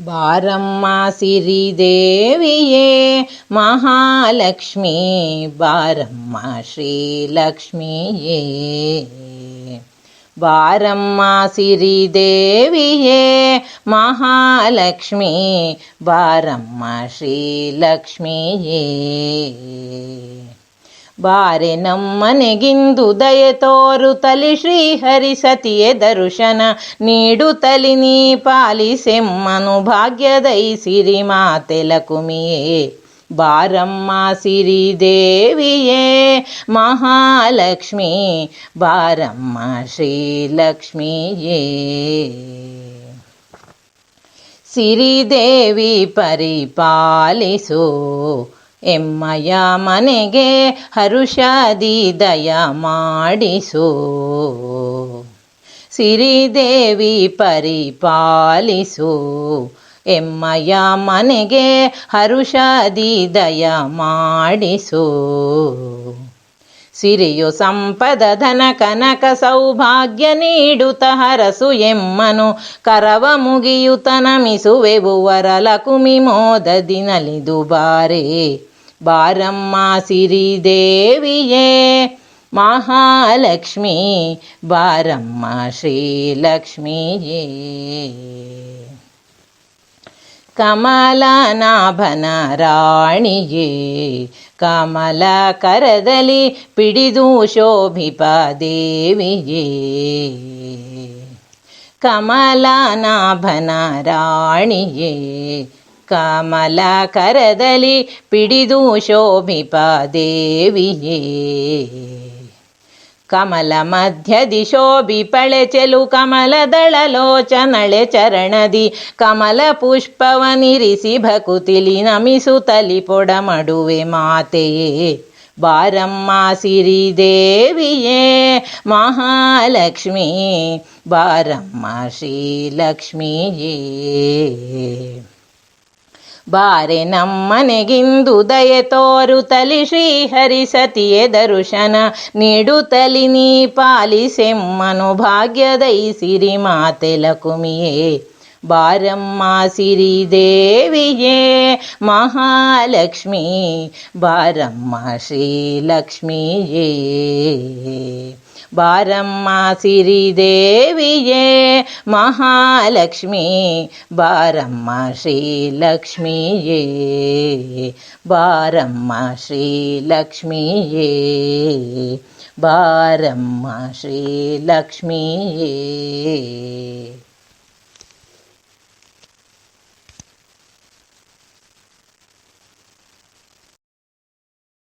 बारम्मा महालक्ष्मी बारम्मा श्रीलक्ष्मीये श्र महालक्ष्मी बारम्मा श्रीलक्ष्मीये ಬಾರಮ್ಮ ಶ್ರೀಲಕ್ಷ್ಮಿಯೇ ಬಾರೆ ನಮ್ಮನೆಗಿಂದು ದಯೆ ತೋರುತಲಿ ಶ್ರೀಹರಿ ಸತಿಯೇ ದರ್ಶನ ನೀಡುತ್ತಲಿ ನೀ ಪಾಲಿಸೆಮ್ಮನು ಭಾಗ್ಯದೈ ಸಿರಿ ಮಾತೆ ಲಕುಮಿಯೇ ಬಾರಮ್ಮ ಸಿರಿದೇವಿಯೇ ಮಹಾಲಕ್ಷ್ಮಿ ಬಾರಮ್ಮ ಶ್ರೀಲಕ್ಷ್ಮಿಯೇ ಸಿರಿದೇವಿ ಪರಿಪಾಲಿಸು ಎಮ್ಮಯ ಮನೆಗೆ ಹರುಷಾದಿ ದಯ ಮಾಡಿಸು. ಸಿರಿದೇವಿ ಪರಿಪಾಲಿಸು. ಎಮ್ಮಯ ಮನೆಗೆ ಹರುಷಾದಿ ದಯ ಮಾಡಿಸು. ಸಿರಿಯು ಸಂಪದ ಧನ ಕನಕ ಸೌಭಾಗ್ಯ ನೀಡುತ್ತ ಹರಸು ಎಮ್ಮನು. ಕರವ ಮುಗಿಯುತ ನಮಿಸುವೆವು ವರಲಕುಮಿ ಮೋದದಿ ನಲಿದು ಬಾರೆ. ಬಾರಮ್ಮ ಸಿರಿದೇವಿಯೇ ಮಹಾಲಕ್ಷ್ಮಿ ಬಾರಮ್ಮ ಶ್ರೀಲಕ್ಷ್ಮಿಯೇ ಕಮಲನಾಭನ ರಾಣಿಯೇ ಕಮಲ ಕರದಲ್ಲಿ ಪಿಡಿದು ಶೋಭಿಪ ದೇವಿಯೇ ಕಮಲನಾಭನ ರಾಣಿಯೇ ಕಮಲ ಕರದಲ್ಲಿ ಪಿಡಿದು ಶೋಭಿಪ ದೇವಿಯೇ ಕಮಲ ಮಧ್ಯದಿ ಶೋಭಿ ಪಳೆ ಚೆಲು ಕಮಲದಳಲೋಚನಳೆ ಚರಣದಿ ಕಮಲ ಪುಷ್ಪವನಿರಿಸಿ ಭಕುತಿಲಿ ನಮಿಸುತ್ತಲಿ ಪೊಡ ಮಡುವೆ ಮಾತೆಯೇ ಬಾರಮ್ಮ ಸಿರಿದೇವಿಯೇ ಮಹಾಲಕ್ಷ್ಮಿ ಬಾರಮ್ಮ ಶ್ರೀಲಕ್ಷ್ಮಿಯೇ ಬಾರೆ ನಮ್ಮನೆಗಿಂದು ದಯೆ ತೋರುತಲಿ ಶ್ರೀಹರಿ ಸತಿಯೇ ದರ್ಶನ ನೀಡುತ್ತಲಿ ನೀ ಪಾಲಿಸೆಮ್ಮನು ಭಾಗ್ಯದೈ ಸಿರಿ ಮಾತೆ ಲಕುಮಿಯೇ ಬಾರಮ್ಮ ಸಿರಿದೇವಿಯೇ ಮಹಾಲಕ್ಷ್ಮಿ ಬಾರಮ್ಮ ಶ್ರೀಲಕ್ಷ್ಮಿಯೇ பாரம்மா சிறிதேவியே மகாலட்சுமி பாரம்மா ஸ்ரீலக்ஷ்மியே பாரம்மா ஸ்ரீலக்ஷ்மியே பாரம்மா ஸ்ரீலக்ஷ்மியே.